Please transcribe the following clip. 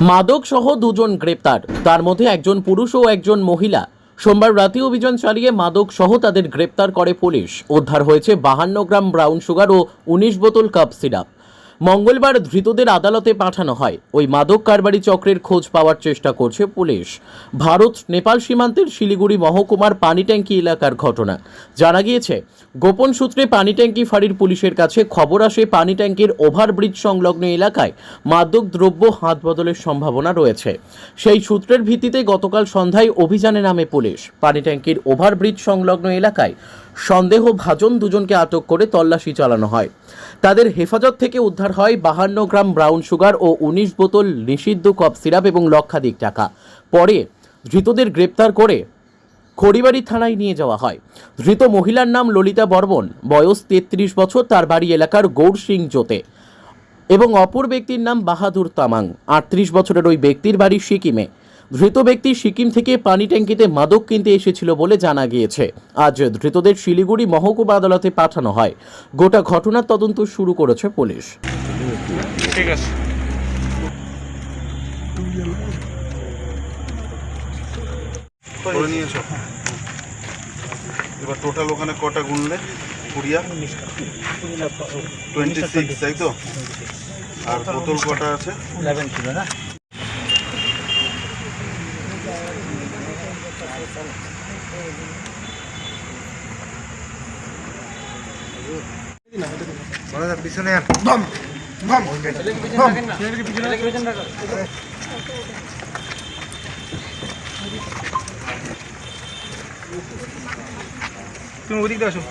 মাদক সহ দুজন গ্রেপ্তার। তার মধ্যে একজন পুরুষ ও একজন মহিলা। সোমবার রাতে অভিযান চালিয়ে মাদক সহ তাদের গ্রেপ্তার করে পুলিশ। উদ্ধার হয়েছে বাহান্ন গ্রাম ব্রাউন সুগার ও উনিশ বোতল কাপ সিরাপ। মঙ্গলবার ধৃতদের আদালতে পাঠানো হয়। ওই মাদক কারবারি চক্রের খোঁজ পাওয়ার চেষ্টা করছে পুলিশ। ভারত, নেপাল সীমান্তের শিলিগুড়ি মহকুমার পানিট্যাঙ্কি এলাকার ঘটনা। জানা গিয়েছে, গোপন সূত্রে পানিট্যাঙ্কি ফাঁড়ির পুলিশের কাছে খবর আসে পানিট্যাঙ্কির ওভারব্রিজ সংলগ্ন এলাকায় মাদক দ্রব্য হাত বদলের সম্ভাবনা রয়েছে। সেই সূত্রের ভিত্তিতে গতকাল সন্ধ্যায় অভিযানে নামে পুলিশ। পানিট্যাঙ্কির ওভারব্রিজ সংলগ্ন এলাকায় সন্দেহভাজন দুজনকে আটক করে তল্লাশি চালানো হয়। তাদের হেফাজত থেকে উদ্ধার হয় বাহান্ন গ্রাম ব্রাউন সুগার ও উনিশ বোতল নিষিদ্ধ কপ সিরাপ এবং লক্ষাধিক টাকা। পরে ধৃতদের গ্রেপ্তার করে খড়িবাড়ি থানায় নিয়ে যাওয়া হয়। ধৃত মহিলার নাম ললিতা বর্মন, বয়স তেত্রিশ বছর, তার বাড়ি এলাকার গৌর সিং জোতে। এবং অপর ব্যক্তির নাম বাহাদুর তামাং, আটত্রিশ বছরের ওই ব্যক্তির বাড়ি সিকিমে। ধৃত ব্যক্তি সিকিম থেকে পানি ট্যাঙ্কিতে মাদক কিনতে এসেছিল বলে জানা গিয়েছে। আজ ধৃতদের শিলিগুড়ি মহকুমা আদালতে পাঠানো হয়। গোটা ঘটনার তদন্ত শুরু করেছে পুলিশ। ঠিক আছে। করে নিয়েছো? এবার টোটাল ওখানে কটা গুনলে? কুড়িয়া? টোয়েন্টি সিক্স তাই তো? আর বোতল কটা আছে? তুমি ওদিক দিয়ে আসো।